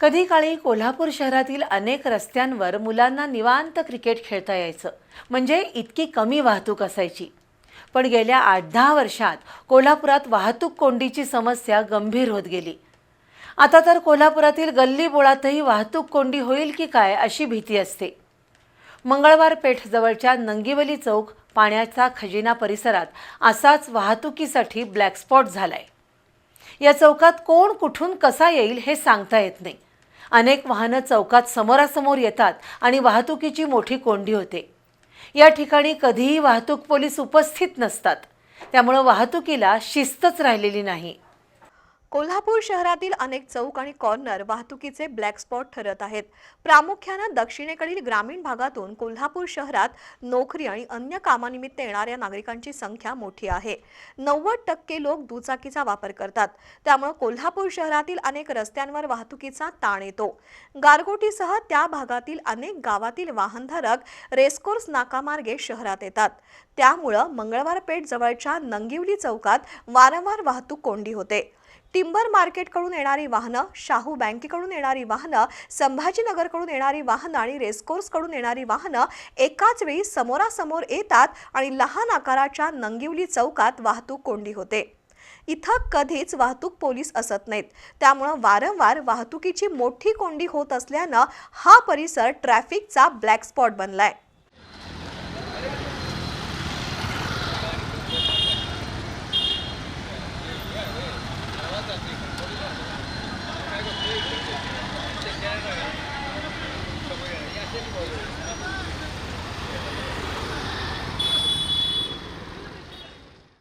कधी काळी कोल्हापूर शहरातील अनेक रस्त्यांवर मुलांना निवांत क्रिकेट खेळता यायचं. म्हणजे इतकी कमी वाहतूक असायची. पण गेल्या आठ दहा वर्षात कोल्हापुरात वाहतूक कोंडीची समस्या गंभीर होत गेली. आता तर कोल्हापुरातील गल्ली बोळातही वाहतूक कोंडी होईल की काय अशी भीती असते. मंगळवार पेठजवळच्या नंगिवली नंगीवली चौक पाण्याचा खजिना परिसरात असाच वाहतुकीसाठी ब्लॅक स्पॉट झालाय. या चौकात कोण कुठून कसा येईल हे सांगता येत नाही. अनेक वाहनं चौकात समोरासमोर येतात आणि वाहतुकीची मोठी कोंडी होते. या ठिकाणी कधीही वाहतूक पोलीस उपस्थित नसतात. त्यामुळं वाहतुकीला शिस्तच राहिलेली नाही. कोल्हापूर शहरातील अनेक चौक आणि कॉर्नर वाहतुकीचे ब्लॅक स्पॉट ठरत आहेत. प्रामुख्यानं दक्षिणेकडील ग्रामीण भागातून कोल्हापूर शहरात नोकरी आणि अन्य कामानिमित्त येणाऱ्या नागरिकांची संख्या मोठी आहे. नव्वद टक्के लोक दुचाकीचा वापर करतात. त्यामुळे कोल्हापूर शहरातील अनेक रस्त्यांवर वाहतुकीचा ताण येतो. गारगोटीसह त्या भागातील अनेक गावातील वाहनधारक रेसकोर्स नाकामार्गे शहरात येतात. त्यामुळं मंगळवार पेठ जवळच्या नंगिवली चौकात वारंवार वाहतूक कोंडी होते. टिंबर मार्केटकडून येणारी वाहनं शाहू बँकेकडून येणारी वाहनं संभाजीनगरकडून येणारी वाहनं आणि रेसकोर्सकडून येणारी वाहनं एकाच वेळी समोरासमोर येतात आणि लहान आकाराच्या नंगिवली चौकात वाहतूक कोंडी होते. इथं कधीच वाहतूक पोलीस असत नाहीत. त्यामुळं वारंवार वाहतुकीची मोठी कोंडी होत असल्यानं हा परिसर ट्रॅफिकचा ब्लॅक स्पॉट बनलाय.